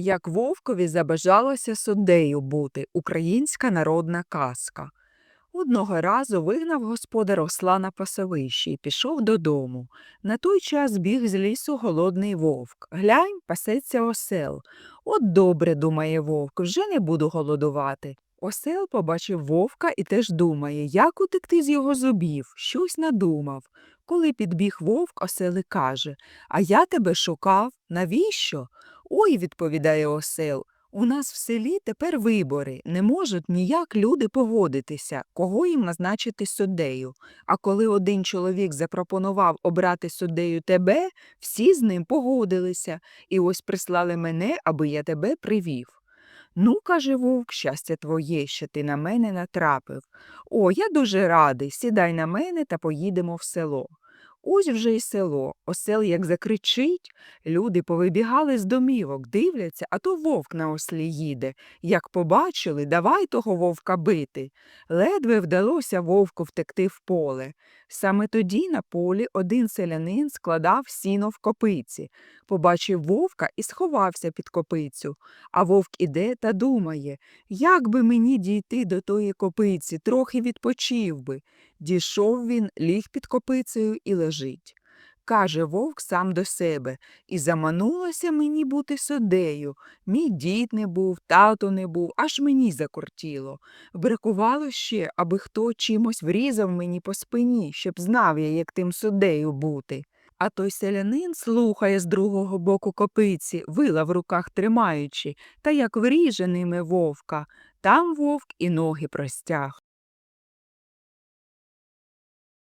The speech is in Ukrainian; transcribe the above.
Як вовкові забажалося суддею бути українська народна казка. Одного разу вигнав господар осла на пасовище і пішов додому. На той час біг з лісу голодний вовк. Глянь, пасеться осел. От добре, думає вовк, вже не буду голодувати. Осел побачив вовка і теж думає, як утекти з його зубів, щось надумав. Коли підбіг вовк, осел і каже А я тебе шукав. Навіщо? Ой, відповідає осел. У нас в селі тепер вибори, не можуть ніяк люди поводитися, кого їм назначити суддею. А коли один чоловік запропонував обрати суддею тебе, всі з ним погодилися, і ось прислали мене, аби я тебе привів. Ну, каже вовк, щастя твоє, що ти на мене натрапив. О, я дуже радий, сідай на мене та поїдемо в село. Ось вже й село. Осел як закричить. Люди повибігали з домівок, дивляться, а то вовк на ослі їде. Як побачили, давай того вовка бити. Ледве вдалося вовку втекти в поле. Саме тоді на полі один селянин складав сіно в копиці. Побачив вовка і сховався під копицю. А вовк іде та думає, як би мені дійти до тої копиці, трохи відпочив би. Дійшов він, ліг під копицею і лежить. Каже вовк сам до себе, і заманулося мені бути суддею. Мій дід не був, тато не був, аж мені закортіло. Бракувало ще, аби хто чимось врізав мені по спині, щоб знав я, як тим суддею бути. А той селянин слухає з другого боку копиці, вила в руках тримаючи, та як вріже ними вовка. Там вовк і ноги простяг.